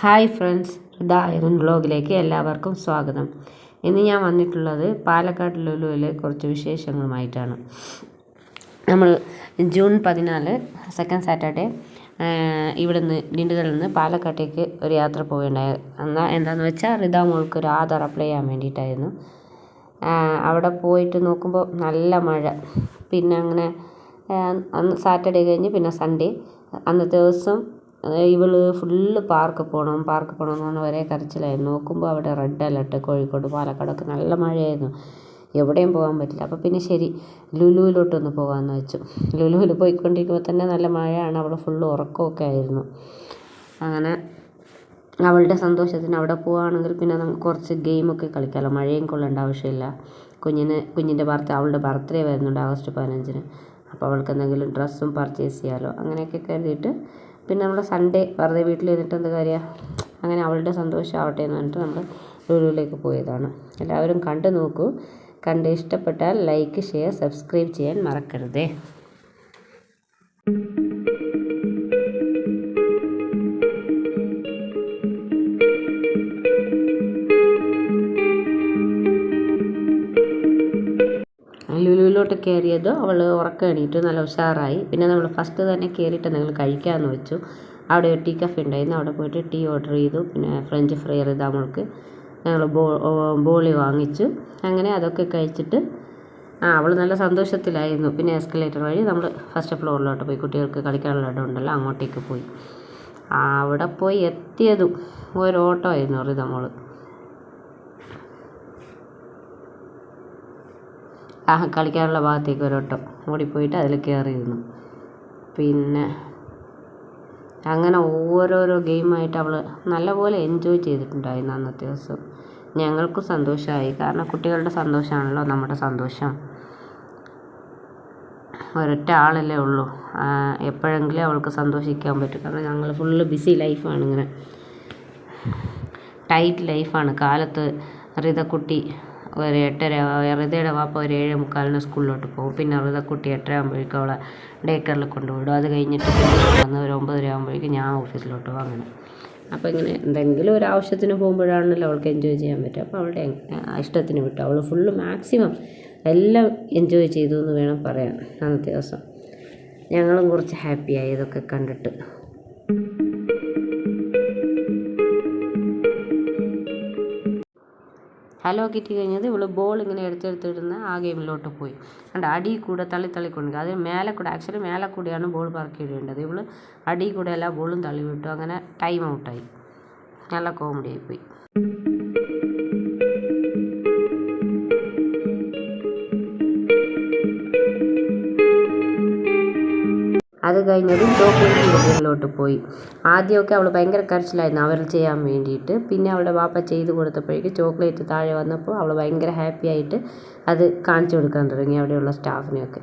Hi friends the iron ബ്ലോഗിലേക്ക് എല്ലാവർക്കും സ്വാഗതം. ഇന്ന് ഞാൻ വന്നിട്ടുള്ളത് പാലക്കാട് ലുലുവിലെ കുറച്ച് വിശേഷങ്ങളുമായിട്ടാണ്. നമ്മൾ ജൂൺ പതിനാല് സെക്കൻഡ് സാറ്റർഡേ ഇവിടുന്ന് ഡിണ്ടുകളിൽ നിന്ന് പാലക്കാട്ടേക്ക് ഒരു യാത്ര പോവുകയുണ്ടായി എന്നാൽ എന്താണെന്ന് വെച്ചാൽ റിത മോൾക്ക് ഒരു ആധാർ അപ്ലൈ ചെയ്യാൻ വേണ്ടിയിട്ടായിരുന്നു. അവിടെ പോയിട്ട് നോക്കുമ്പോൾ നല്ല മഴ. പിന്നെ അങ്ങനെ സാറ്റർഡേ കഴിഞ്ഞ് പിന്നെ സൺഡേ അന്നത്തെ ദിവസം ഇവൾ ഫുള്ള് പാർക്ക് പോകണം പാർക്ക് പോകണം എന്ന് പറഞ്ഞ് ഒരേ കരച്ചിലായിരുന്നു. നോക്കുമ്പോൾ അവിടെ റെഡ് അലർട്ട് കോഴിക്കോട് പാലക്കാടൊക്കെ നല്ല മഴയായിരുന്നു. എവിടെയും പോകാൻ പറ്റില്ല. അപ്പോൾ പിന്നെ ശരി ലുലുവിലോട്ടൊന്ന് പോകാമെന്ന് വെച്ചു. ലുലുവിൽ പോയിക്കൊണ്ടിരിക്കുമ്പോൾ തന്നെ നല്ല മഴയാണ്. അവിടെ ഫുള്ള് ഉറക്കമൊക്കെ ആയിരുന്നു. അങ്ങനെ അവളുടെ സന്തോഷത്തിന് അവിടെ പോവുകയാണെങ്കിൽ പിന്നെ നമുക്ക് കുറച്ച് ഗെയിമൊക്കെ കളിക്കാമല്ലോ മഴയും കൊള്ളേണ്ട ആവശ്യമില്ല. കുഞ്ഞിന് കുഞ്ഞിന്റെ ബർത്ത് അവളുടെ ബർത്ത്ഡേ വരുന്നുണ്ട് ആഗസ്റ്റ് പതിനഞ്ചിന്. അപ്പോൾ അവൾക്ക് എന്തെങ്കിലും ഡ്രസ്സും പർച്ചേസ് ചെയ്യാമല്ലോ അങ്ങനെയൊക്കെ കരുതിയിട്ട് പിന്നെ നമ്മൾ സൺഡേ വെറുതെ വീട്ടിലിരുന്നിട്ട് എന്താ കാര്യം? അങ്ങനെ അവളുടെ സന്തോഷം ആവട്ടെ എന്ന് പറഞ്ഞിട്ട് നമ്മൾ ലുലുവിലേക്ക് പോയതാണ്. എല്ലാവരും കണ്ടു നോക്കൂ. കണ്ട് ഇഷ്ടപ്പെട്ടാൽ ലൈക്ക് ഷെയർ സബ്സ്ക്രൈബ് ചെയ്യാൻ മറക്കരുതേ. ലുലുവിലോട്ട് കയറിയത് അവൾ ഉറക്കം എണീറ്റ് നല്ല ഉഷാറായി. പിന്നെ നമ്മൾ ഫസ്റ്റ് തന്നെ കയറിയിട്ട് എന്തെങ്കിലും കഴിക്കാമെന്ന് വെച്ചു. അവിടെ ഒരു ടീ കഫേ ഉണ്ടായിരുന്നു. അവിടെ പോയിട്ട് ടീ ഓർഡർ ചെയ്തു. പിന്നെ ഫ്രഞ്ച് ഫ്രൈ ചെയ്ത് നമ്മൾക്ക് ഞങ്ങൾ ബോ ബോളി വാങ്ങിച്ചു. അങ്ങനെ അതൊക്കെ കഴിച്ചിട്ട് ആ അവൾ നല്ല സന്തോഷത്തിലായിരുന്നു. പിന്നെ എസ്കലേറ്റർ വഴി നമ്മൾ ഫസ്റ്റ് ഫ്ലോറിലോട്ട് പോയി. കുട്ടികൾക്ക് കളിക്കാനുള്ള ഇടം ഉണ്ടല്ലോ അങ്ങോട്ടേക്ക് പോയി. അവിടെ പോയി എത്തിയതും ഒരു ഓട്ടോ ആയിരുന്നു റിത മോൾ ആ കളിക്കാനുള്ള ഭാഗത്തേക്ക് ഒരോട്ടം ഓടിപ്പോയിട്ട് അതിൽ കയറി ഇരുന്നു പിന്നെ അങ്ങനെ ഓരോരോ ഗെയിമായിട്ട് അവൾ നല്ലപോലെ എൻജോയ് ചെയ്തിട്ടുണ്ടായിരുന്നു അന്നത്തെ ദിവസം. ഞങ്ങൾക്കും സന്തോഷമായി. കാരണം കുട്ടികളുടെ സന്തോഷമാണല്ലോ നമ്മുടെ സന്തോഷം. ഒരൊറ്റ ആളല്ലേ ഉള്ളൂ. എപ്പോഴെങ്കിലും അവൾക്ക് സന്തോഷിക്കാൻ പറ്റും. കാരണം ഞങ്ങൾ ഫുള്ള് ബിസി ലൈഫാണ് ഇങ്ങനെ. ടൈറ്റ് ലൈഫാണ് കാലത്ത് റിതക്കുട്ടി ഒരു എട്ടര റിതയുടെ വാപ്പ ഒരു ഏഴ് മുക്കാലിന് സ്കൂളിലോട്ട് പോകും. പിന്നെ റിതക്കുട്ടി എട്ടര ആകുമ്പോഴേക്കും അവളെ ഡേ കെയറിൽ കൊണ്ടുവിടും. അത് കഴിഞ്ഞിട്ട് വന്ന് ഒരു ഒമ്പതര ആകുമ്പോഴേക്കും ഞാൻ ഓഫീസിലോട്ട് പോകും അങ്ങനെ. അപ്പോൾ ഇങ്ങനെ എന്തെങ്കിലും ഒരു ആവശ്യത്തിന് പോകുമ്പോഴാണല്ലോ അവൾക്ക് എൻജോയ് ചെയ്യാൻ പറ്റുക. അപ്പോൾ അവളുടെ ഇഷ്ടത്തിന് വിട്ടു. അവൾ ഫുള്ള് മാക്സിമം എല്ലാം എൻജോയ് ചെയ്തു എന്ന് വേണം പറയാൻ. അന്നത്തെ ദിവസം ഞങ്ങളും കുറച്ച് ഹാപ്പിയായി ഇതൊക്കെ കണ്ടിട്ട് ഹലോ കിട്ടി കഴിഞ്ഞത് ഇവൾ ബോൾ ഇങ്ങനെ എടുത്തെടുത്തിടുന്ന ആ ഗെയിമിലോട്ട് പോയി. കണ്ട? അടി കൂടെ തള്ളി തള്ളിക്കൊണ്ട് അത് മേലെ കൂടെ ആക്ച്വലി മേലെ കൂടെയാണ് ബോൾ പറക്കിയിടേണ്ടത് ഇവൾ അടി കൂടെ എല്ലാ ബോളും തള്ളി വിട്ടു. അങ്ങനെ ടൈം ഔട്ടായി നല്ല കോമഡി ആയിപ്പോയി അത് കഴിഞ്ഞതും ചോക്ലേറ്റ് മുകളിലോട്ട് പോയി. ആദ്യമൊക്കെ അവൾ ഭയങ്കര കരച്ചിലായിരുന്നു അവർ ചെയ്യാൻ വേണ്ടിയിട്ട്. പിന്നെ അവളുടെ വാപ്പ ചെയ്ത് കൊടുത്തപ്പോഴേക്ക് ചോക്ലേറ്റ് താഴെ വന്നപ്പോൾ അവൾ ഭയങ്കര ഹാപ്പി ആയിട്ട് അത് കാണിച്ചു കൊടുക്കാൻ തുടങ്ങി അവിടെയുള്ള സ്റ്റാഫിനെയൊക്കെ.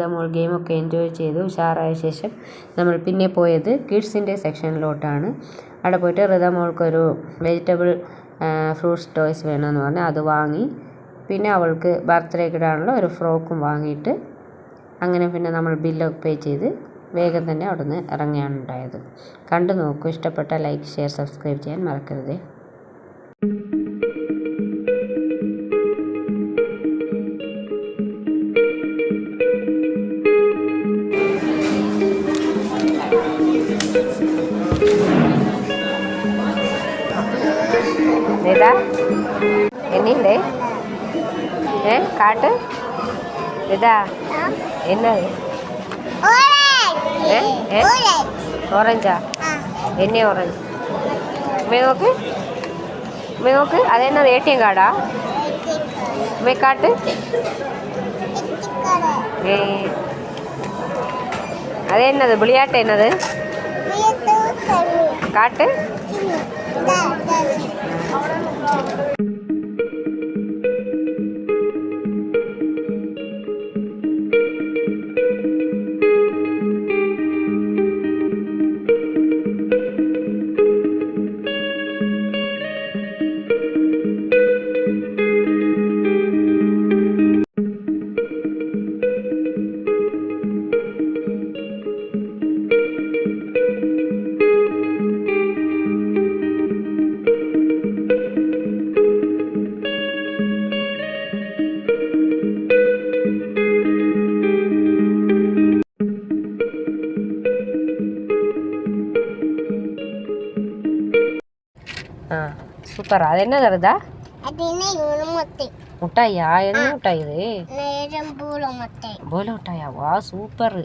റിതമോൾ ഗെയിമൊക്കെ എൻജോയ് ചെയ്ത്. ഉഷാറായ ശേഷം നമ്മൾ പിന്നെ പോയത് കിഡ്സിന്റെ സെക്ഷനിലോട്ടാണ് അവിടെ പോയിട്ട് റിതമോൾക്കൊരു വെജിറ്റബിൾ ഫ്രൂട്ട്സ് ടോയ്സ് വേണമെന്ന് പറഞ്ഞ് അത് വാങ്ങി. പിന്നെ അവൾക്ക് ബർത്ത്ഡേക്ക് ഇടാനുള്ള ഒരു ഫ്രോക്കും വാങ്ങിയിട്ട് അങ്ങനെ പിന്നെ നമ്മൾ ബില്ലൊക്കെ പേ ചെയ്ത് വേഗം തന്നെ അവിടുന്ന് ഇറങ്ങിയാണ് ഉണ്ടായത് കണ്ടു നോക്കൂ. ഇഷ്ടപ്പെട്ട ലൈക്ക് ഷെയർ സബ്സ്ക്രൈബ് ചെയ്യാൻ മറക്കരുത്. மீன் ஏ காட்டு. இதா. என்னது ஓரஞ்சா என்ன ஓரஞ்சு மேகோக்கு மேகோக்கு அது என்னது ஏடிஎம் கார்டா மே காட்டு. அது என்னது விளையாட்டு என்னது? காட்டு. ಸೂಪರ್ ಅದೇನದ ಅರ್ಧ ಮುಟ್ಟಾಯ ಏನು ಮುಟ್ಟಾಯ ಇದು ಬೋಲ ಮುಟ್ಟಾಯ ವಾ ಸೂಪರ್